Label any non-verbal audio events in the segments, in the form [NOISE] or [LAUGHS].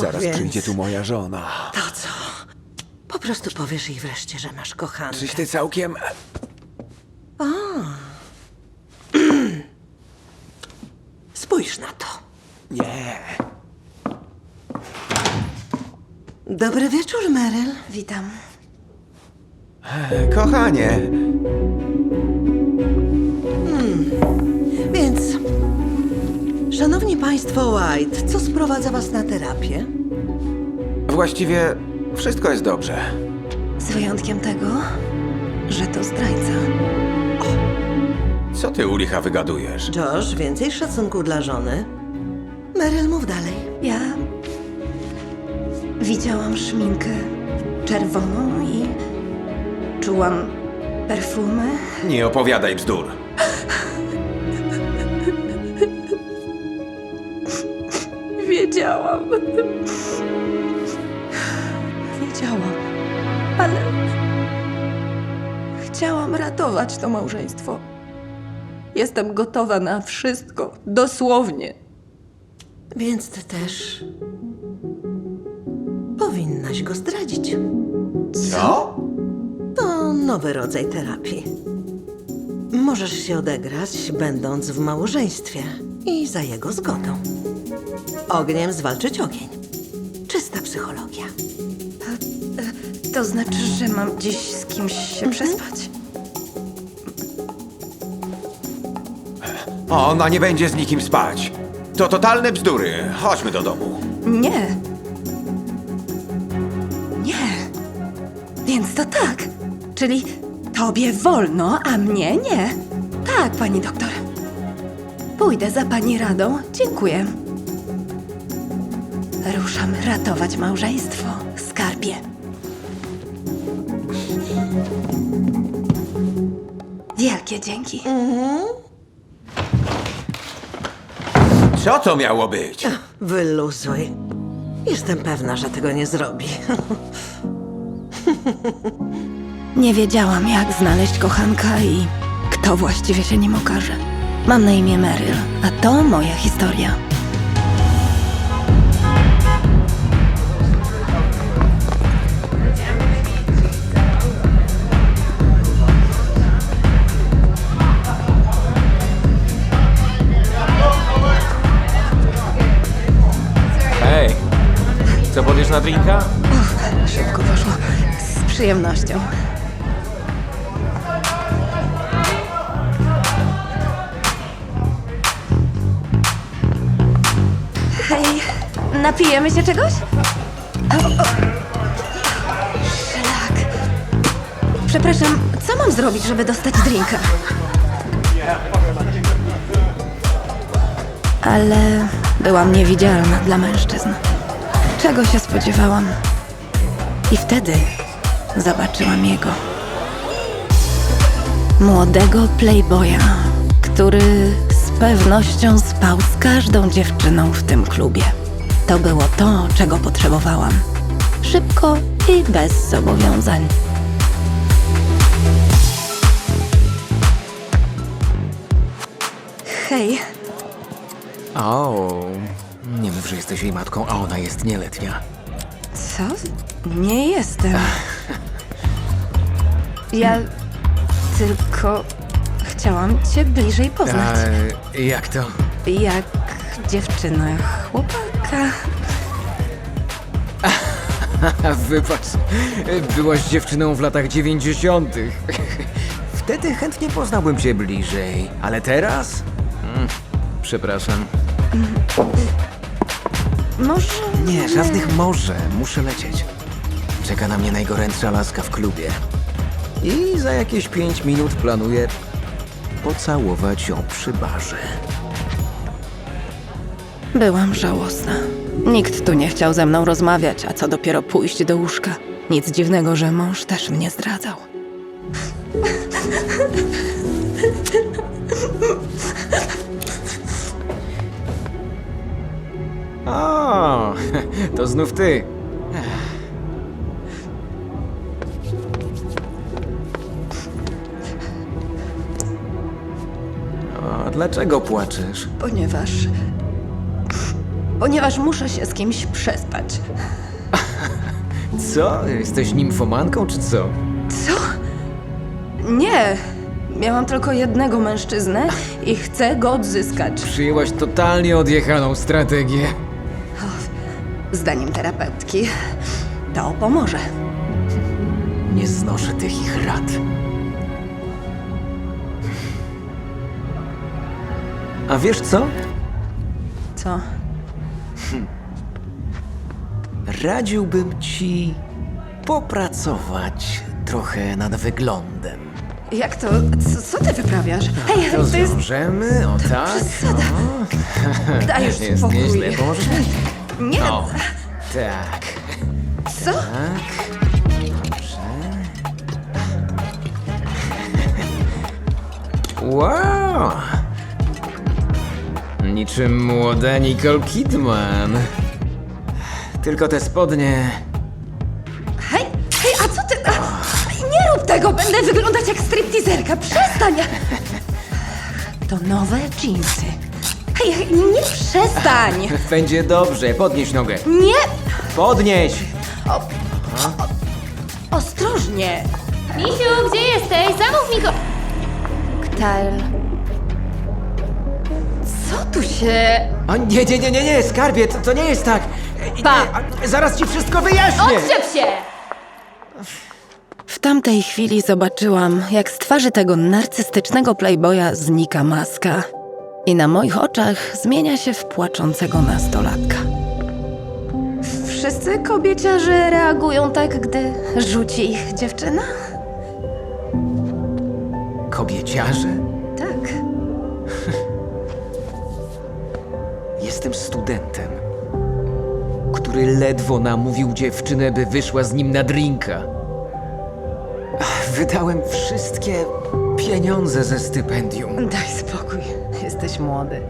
Zaraz więc- przyjdzie tu moja żona. To co? Po prostu powiesz jej wreszcie, że masz kochankę. Czyś ty całkiem... [CLEARS THROAT] Spójrz na to. Nie. Dobry wieczór, Meryl. Witam. Kochanie, szanowni państwo White, co sprowadza was na terapię? właściwie wszystko jest dobrze. Z wyjątkiem tego, że to zdrajca. Co ty u licha wygadujesz? Josh, więcej szacunku dla żony. Meryl, mów dalej. Ja widziałam szminkę czerwoną i czułam perfumy. Nie opowiadaj bzdur. Wiedziałam. Wiedziałam. Ale chciałam ratować to małżeństwo. Jestem gotowa na wszystko, dosłownie. Więc ty też powinnaś go zdradzić. Co? To nowy rodzaj terapii. Możesz się odegrać, będąc w małżeństwie i za jego zgodą. Ogniem zwalczyć ogień. Czysta psychologia. To znaczy, że mam dziś z kimś się przespać? Ona nie będzie z nikim spać. To totalne bzdury. Chodźmy do domu. Nie. Nie. Więc to tak. Czyli tobie wolno, a mnie nie. Tak, pani doktor. Pójdę za pani radą. Dziękuję. Ruszam ratować małżeństwo. Skarbie. Wielkie dzięki. Co to miało być? Wyluzuj. Jestem pewna, że tego nie zrobi. [LAUGHS] Nie wiedziałam, jak znaleźć kochanka i kto właściwie się nim okaże. Mam na imię Meryl, a to moja historia. Hej, co powiesz na drinka? Szybko poszło. Z przyjemnością. Napijemy się czegoś? Szlak. Przepraszam, co mam zrobić, żeby dostać drinka? Ale byłam niewidzialna dla mężczyzn. Czego się spodziewałam? I wtedy zobaczyłam jego. Młodego playboya, który z pewnością spał z każdą dziewczyną w tym klubie. To było to, czego potrzebowałam. Szybko i bez zobowiązań. Hej, O, nie mów, że jesteś jej matką, a ona jest nieletnia. co? Nie jestem. [LAUGHS] Ja tylko chciałam cię bliżej poznać. A, jak to? Jak dziewczyna chłopaka. A, [LAUGHS] wybacz, byłaś dziewczyną w latach dziewięćdziesiątych. [LAUGHS] Wtedy chętnie poznałbym cię bliżej, ale teraz? Mm, przepraszam. Może. Nie, żadnych może. Muszę lecieć. Czeka na mnie najgorętsza laska w klubie. I za jakieś pięć minut planuję pocałować ją przy barze. Byłam żałosna. Nikt tu nie chciał ze mną rozmawiać, a co dopiero pójść do łóżka. Nic dziwnego, że mąż też mnie zdradzał. O, to znów ty. O, dlaczego płaczesz? Ponieważ ponieważ muszę się z kimś przespać. Co? Jesteś nimfomanką, czy co? Co? Nie. Miałam tylko jednego mężczyznę i chcę go odzyskać. Przyjęłaś totalnie odjechaną strategię. Zdaniem terapeutki to pomoże. Nie znoszę tych ich rad. A wiesz co? Co? Radziłbym ci popracować trochę nad wyglądem. Jak to? Co, co ty wyprawiasz? Hej, to jest... Rozwiążemy, o tak. przesada. O. Daj już Jest spokój. nieźle, pomożesz mi? Nie, O, tak. co? Tak. Dobrze. Wow! Niczym młoda Nicole Kidman. Tylko te spodnie. Hej, hej, a co ty... Nie rób tego, będę wyglądać jak stripteaserka, przestań! To nowe dżinsy. Hej, hej, nie przestań! Będzie dobrze, podnieś nogę. Nie! Podnieś! Ostrożnie! Misiu, gdzie jesteś? Zamów mi go... Ktal... Co tu się... O nie, nie, nie, nie, nie, skarbie, to, to nie jest tak. E, Pa. nie, a- Zaraz ci wszystko wyjaśnię. Odczep się! W tamtej chwili zobaczyłam, jak z twarzy tego narcystycznego playboya znika maska. I na moich oczach zmienia się w płaczącego nastolatka. Wszyscy kobieciarze reagują tak, gdy rzuci ich dziewczyna? Kobieciarze? Jestem studentem, który ledwo namówił dziewczynę, by wyszła z nim na drinka. Wydałem wszystkie pieniądze ze stypendium. Daj spokój, jesteś młody.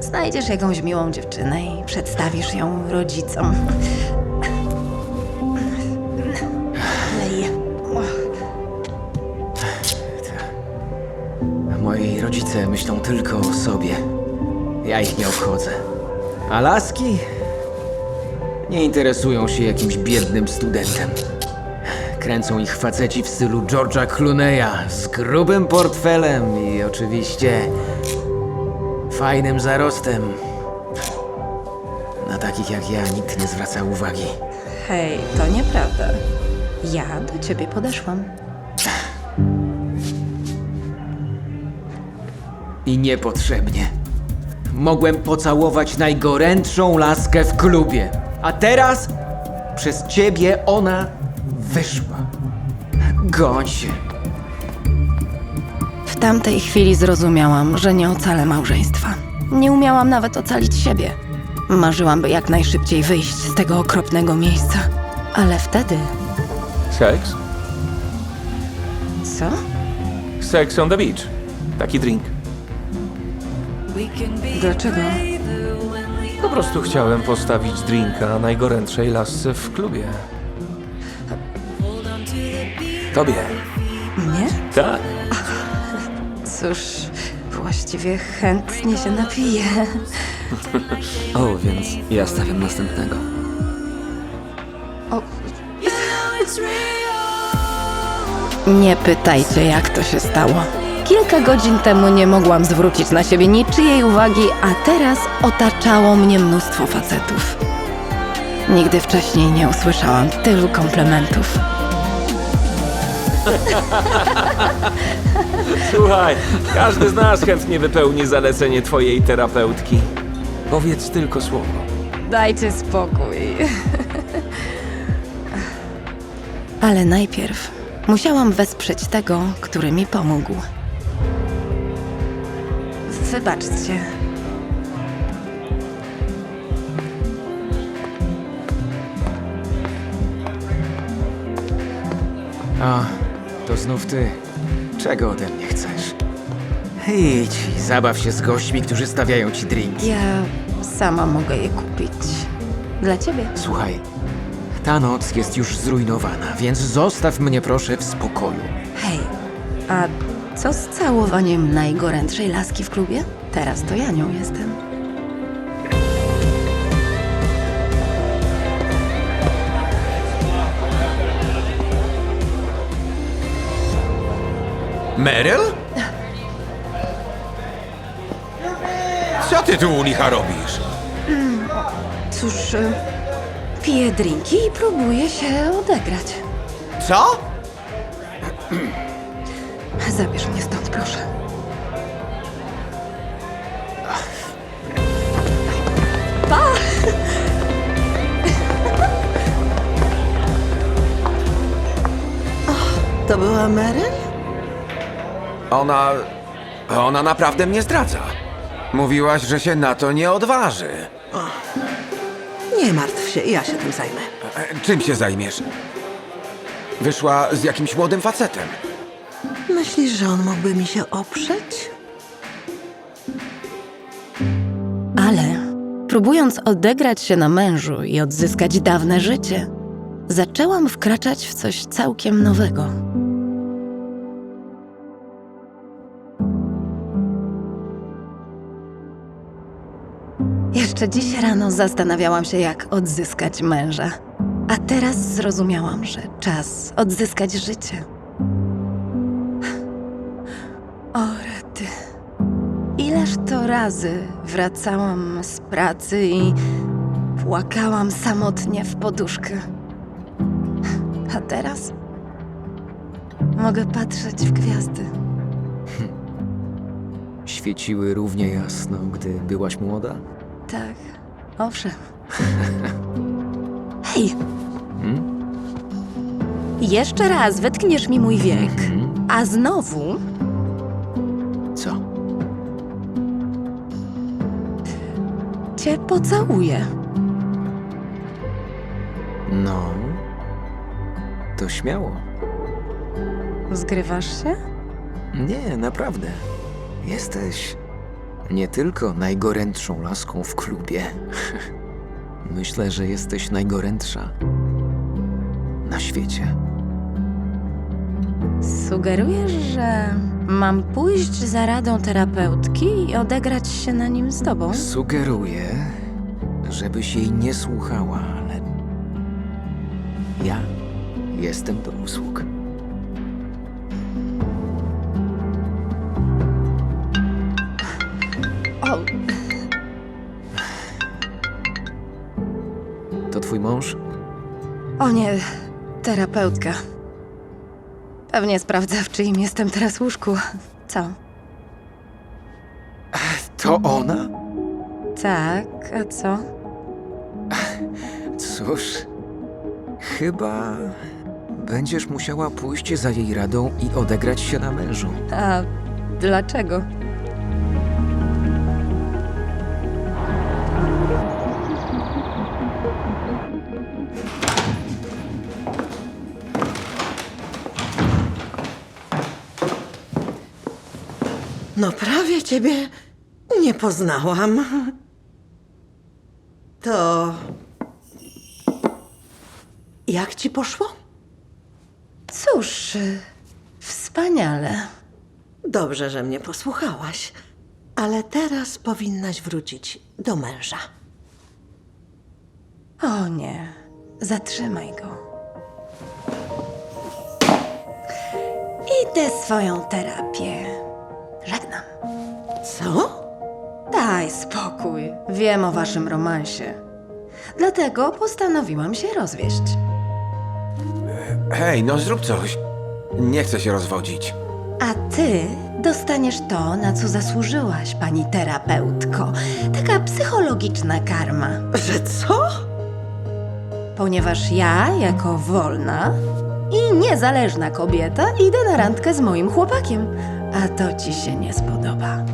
Znajdziesz jakąś miłą dziewczynę i przedstawisz ją rodzicom. Lej. Moi rodzice myślą tylko o sobie. Ja ich nie obchodzę. A laski? Nie interesują się jakimś biednym studentem. Kręcą ich faceci w stylu George'a Clooney'a z grubym portfelem i oczywiście fajnym zarostem. Na takich jak ja nikt nie zwraca uwagi. Hej, to nieprawda. Ja do ciebie podeszłam. I niepotrzebnie. Mogłem pocałować najgorętszą laskę w klubie. A teraz przez ciebie ona wyszła. Goń się. W tamtej chwili zrozumiałam, że nie ocalę małżeństwa. Nie umiałam nawet ocalić siebie. Marzyłam, by jak najszybciej wyjść z tego okropnego miejsca. Ale wtedy. Seks? Co? Sex on the beach. Taki drink. Dlaczego? Po prostu chciałem postawić drinka najgorętszej lasce w klubie. Tobie. Nie? Tak. Cóż, właściwie chętnie się napiję. O, więc ja stawiam następnego. Nie pytajcie, jak to się stało. Kilka godzin temu nie mogłam zwrócić na siebie niczyjej uwagi, a teraz otaczało mnie mnóstwo facetów. Nigdy wcześniej nie usłyszałam tylu komplementów. [LAUGHS] Słuchaj, każdy z nas chętnie wypełni zalecenie twojej terapeutki. Powiedz tylko słowo. Dajcie spokój. Ale najpierw musiałam wesprzeć tego, który mi pomógł. Wybaczcie. A, to znów ty. Czego ode mnie chcesz? Idź i zabaw się z gośćmi, którzy stawiają ci drinki. Ja sama mogę je kupić. Dla ciebie. Słuchaj, ta noc jest już zrujnowana, więc zostaw mnie proszę w spokoju. Hej, a co z całowaniem najgorętszej laski w klubie? Teraz to ja nią jestem. Meryl? Co ty tu u licha robisz? Cóż, y, piję drinki i próbuję się odegrać. Co? Zabierz mnie stąd, proszę. To była Meryl? Ona... Ona naprawdę mnie zdradza. Mówiłaś, że się na to nie odważy. Nie martw się, ja się tym zajmę. E, Czym się zajmiesz? Wyszła z jakimś młodym facetem. Myślisz, że on mógłby mi się oprzeć? Ale próbując odegrać się na mężu i odzyskać dawne życie, zaczęłam wkraczać w coś całkiem nowego. Jeszcze dziś rano zastanawiałam się, jak odzyskać męża. A teraz zrozumiałam, że czas odzyskać życie. O, rety. Ileż to razy wracałam z pracy i płakałam samotnie w poduszkę. A teraz mogę patrzeć w gwiazdy. [LAUGHS] Świeciły równie jasno, gdy byłaś młoda? Tak, owszem. [LAUGHS] Hej! Jeszcze raz wetkniesz mi mój wiek, a znowu cię pocałuję. No. To śmiało. Zgrywasz się? Nie, naprawdę. Jesteś nie tylko najgorętszą laską w klubie. [LAUGHS] Myślę, że jesteś najgorętsza na świecie. Sugerujesz, że mam pójść za radą terapeutki i odegrać się na nim z tobą? Sugeruję, żebyś jej nie słuchała, ale ja jestem do usług. O, To twój mąż? o nie, terapeutka. Pewnie sprawdza, w czyim jestem teraz łóżku. Co? To ona? Tak, a co? Cóż, chyba będziesz musiała pójść za jej radą i odegrać się na mężu. A dlaczego? No prawie ciebie nie poznałam. To... Jak ci poszło? Cóż, y, wspaniale. Dobrze, że mnie posłuchałaś. Ale teraz powinnaś wrócić do męża. O nie, zatrzymaj go. Idę swoją terapię. Co? Daj spokój. Wiem o waszym romansie. Dlatego postanowiłam się rozwieść. Hej, no zrób coś. Nie chcę się rozwodzić. A ty dostaniesz to, na co zasłużyłaś, pani terapeutko. Taka psychologiczna karma. Że co? Ponieważ ja, jako wolna i niezależna kobieta, idę na randkę z moim chłopakiem. A to ci się nie spodoba.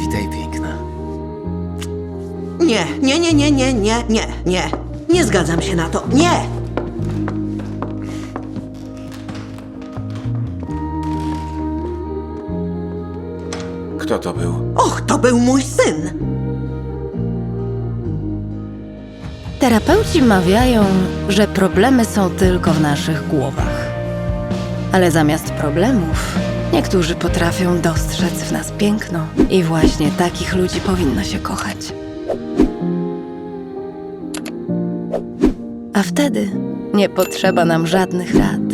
Witaj, piękna. Nie, nie, nie, nie, nie, nie, nie, nie. Nie zgadzam się na to. Nie! Kto to był? Och, to był mój syn! Terapeuci mawiają, że problemy są tylko w naszych głowach. Ale zamiast problemów, niektórzy potrafią dostrzec w nas piękno. I właśnie takich ludzi powinno się kochać. A wtedy nie potrzeba nam żadnych rad.